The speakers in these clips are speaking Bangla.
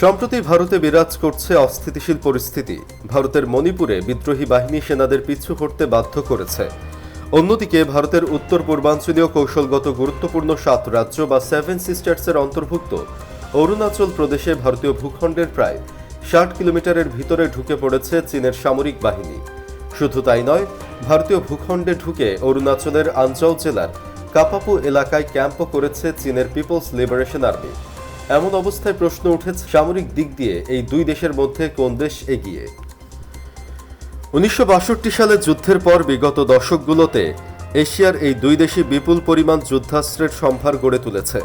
সম্প্রতি ভারতে বিরাজ করছে অস্থিতিশীল পরিস্থিতি। ভারতের মণিপুরে বিদ্রোহী বাহিনী সেনাদের পিছু হটতে বাধ্য করেছে। অন্যদিকে, ভারতের উত্তর পূর্বাঞ্চলীয় কৌশলগত গুরুত্বপূর্ণ সাত রাজ্য বা সেভেন সিস্টার্সের অন্তর্ভুক্ত অরুণাচল প্রদেশে ভারতীয় ভূখণ্ডের প্রায় ষাট কিলোমিটারের ভিতরে ঢুকে পড়েছে চীনের সামরিক বাহিনী। শুধু তাই নয়, ভারতীয় ভূখণ্ডে ঢুকে অরুণাচলের আঞ্চল জেলার কাপাপু এলাকায় ক্যাম্পও করেছে চীনের পিপলস লিবারেশন আর্মি। এমন অবস্থায় প্রশ্ন উঠেছে সামরিক দিক দিয়ে এই দুই দেশের মধ্যে কোন দেশ এগিয়ে। উনিশশো সালে যুদ্ধের পর বিগত দশকগুলোতে এশিয়ার এই দুই দেশই বিপুল পরিমাণ যুদ্ধাস্ত্রের সম্ভার গড়ে তুলেছে।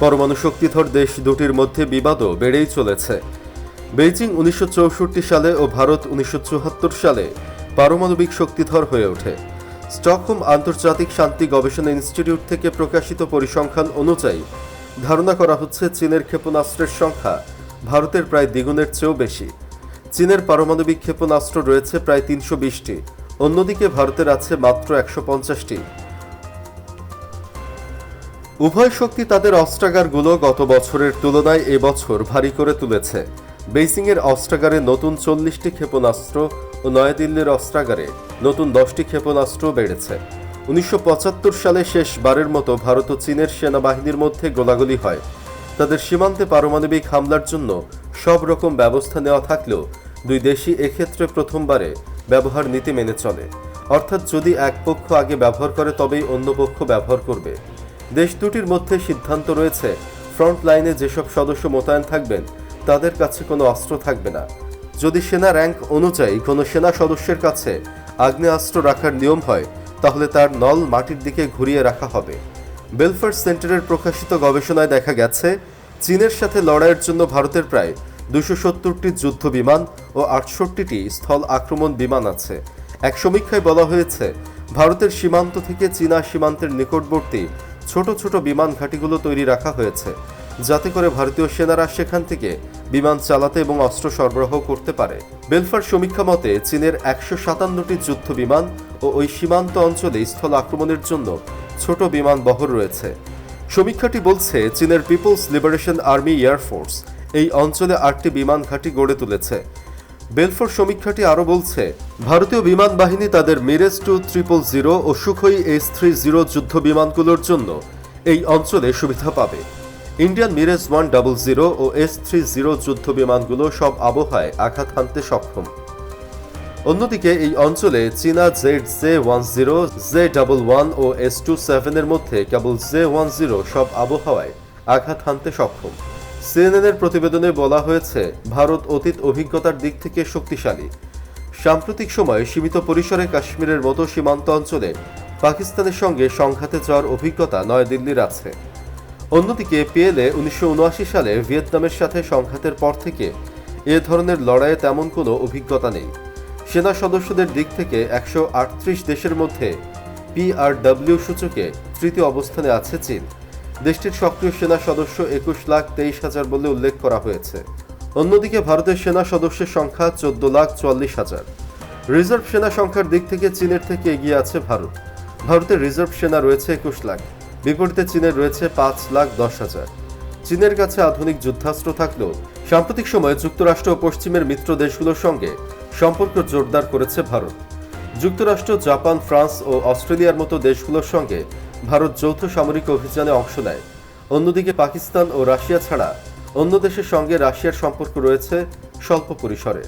পরমাণু শক্তিধর দেশ দুটির মধ্যে বিবাদও বেড়েই চলেছে। বেইজিং উনিশশো চৌষট্টি সালে ও ভারত উনিশশো চুয়াত্তর সালে পারমাণবিক শক্তিধর হয়ে ওঠে। স্টকহোম আন্তর্জাতিক শান্তি গবেষণা ইনস্টিটিউট থেকে প্রকাশিত পরিসংখ্যান অনুযায়ী ধারণা করা হচ্ছে চীনের ক্ষেপণাস্ত্রের সংখ্যা ভারতের প্রায় দ্বিগুণের চেয়েও বেশি। চীনের পারমাণবিক ক্ষেপণাস্ত্র রয়েছে প্রায় তিনশো বিশটি। অন্যদিকে ভারতের আছে মাত্র একশো পঞ্চাশটি। উভয় শক্তি তাদের অস্ত্রাগারগুলো গত বছরের তুলনায় এবছর ভারী করে তুলেছে। বেইজিংয়ের অস্ত্রাগারে নতুন চল্লিশটি ক্ষেপণাস্ত্র ও নয়াদিল্লির অস্ত্রাগারে নতুন দশটি ক্ষেপণাস্ত্র বেড়েছে। উনিশশো পঁচাত্তর সালে শেষবারের মতো ভারত ও চীনের সেনাবাহিনীর মধ্যে গোলাগুলি হয়। তাদের সীমান্তে পারমাণবিক হামলার জন্য সব রকম ব্যবস্থা নেওয়া থাকলেও দুই দেশই এক্ষেত্রে প্রথমবারে ব্যবহার নীতি মেনে চলে। অর্থাৎ যদি এক পক্ষ আগে ব্যবহার করে, তবেই অন্য পক্ষ ব্যবহার করবে। দেশ দুটির মধ্যে সিদ্ধান্ত রয়েছে, ফ্রন্ট লাইনে যেসব সদস্য মোতায়েন থাকবেন, তাদের কাছে কোনো অস্ত্র থাকবে না। যদি সেনা র্যাঙ্ক অনুযায়ী কোনো সেনা সদস্যের কাছে আগ্নেয়াস্ত্র রাখার নিয়ম হয় তাহলে তার নল মাটির দিকে ঘুরিয়ে রাখা হবে। বেলফার সেন্টারের প্রকাশিত গবেষণায় দেখা গেছে, চীনের সাথে লড়াইয়ের জন্য ভারতের প্রায় দুশো সত্তরটি যুদ্ধ বিমান ও আটষট্টিটি স্থল আক্রমণ বিমান আছে। এক সমীক্ষায় বলা হয়েছে, ভারতের সীমান্ত থেকে চীনা সীমান্তের নিকটবর্তী ছোট ছোট বিমান ঘাঁটিগুলো তৈরি রাখা হয়েছে। যাতে করে ভারতীয় সেনারা সেখান থেকে বিমান চালাতে এবং অস্ত্র সরবরাহ করতে পারে। বেলফার সমীক্ষা মতে, চীনের একশো সাতান্নটি যুদ্ধ বিমান ও ওই সীমান্ত অঞ্চলে স্থল আক্রমণের জন্য ছোট বিমান বহর রয়েছে। সমীক্ষাটি বলছে, চীনের পিপলস লিবারেশন আর্মি এয়ারফোর্স এই অঞ্চলে আটটি বিমান ঘাঁটি গড়ে তুলেছে। বেলফোর সমীক্ষাটি আরও বলছে, ভারতীয় বিমান বাহিনী তাদের মিরেজ টু ট্রিপল জিরো ও সুখই এস থ্রি জিরো যুদ্ধ বিমানগুলোর জন্য এই অঞ্চলে সুবিধা পাবে। Indian Mirage one double zero ও এস থ্রি জিরো যুদ্ধ বিমানগুলো সব আবহাওয়ায় আঘাত হানতে সক্ষম। অন্যদিকে এই অঞ্চলে চীনা Z J one zero, J double one ও এস টু সেভেনের মধ্যে কেবল জে ওয়ান জিরো সব আবহাওয়ায় আঘাত হানতে সক্ষম। সিএনএনের প্রতিবেদনে বলা হয়েছে, ভারত অতীত অভিজ্ঞতার দিক থেকে শক্তিশালী। সাম্প্রতিক সময়ে সীমিত পরিসরে কাশ্মীরের মতো সীমান্ত অঞ্চলে পাকিস্তানের সঙ্গে সংঘাতে যাওয়ার অভিজ্ঞতা নয়াদিল্লির আছে। অন্যদিকে পিএলএ উনিশশো সালে ভিয়েতনামের সাথে সংঘাতের পর থেকে এ ধরনের লড়াইয়ে তেমন কোনো অভিজ্ঞতা নেই। সেনা সদস্যদের দিক থেকে একশো আটত্রিশ দেশের মধ্যে পিআরডব্লিউ সূচকে তৃতীয় অবস্থানে আছে চীন। দেশটির সক্রিয় সেনা সদস্য একুশ লাখ তেইশ হাজার বলে উল্লেখ করা হয়েছে। অন্যদিকে ভারতের সেনা সদস্যের সংখ্যা চোদ্দ লাখ চুয়াল্লিশ হাজার। রিজার্ভ সেনা সংখ্যার দিক থেকে চীনের থেকে এগিয়ে আছে ভারত। ভারতের রিজার্ভ সেনা রয়েছে একুশ লাখ। বিপরীতে চীনের রয়েছে পাঁচ লাখ দশ হাজার। চীনের কাছে আধুনিক যুদ্ধাস্ত্র থাকলেও সাম্প্রতিক সময়ে যুক্তরাষ্ট্র ও পশ্চিমের মিত্র দেশগুলোর সঙ্গে সম্পর্ক জোরদার করেছে ভারত। যুক্তরাষ্ট্র, জাপান, ফ্রান্স ও অস্ট্রেলিয়ার মতো দেশগুলোর সঙ্গে ভারত যৌথ সামরিক অভিযানে অংশ নেয়। অন্যদিকে পাকিস্তান ও রাশিয়া ছাড়া অন্য দেশের সঙ্গে রাশিয়ার সম্পর্ক রয়েছে স্বল্প পরিসরে।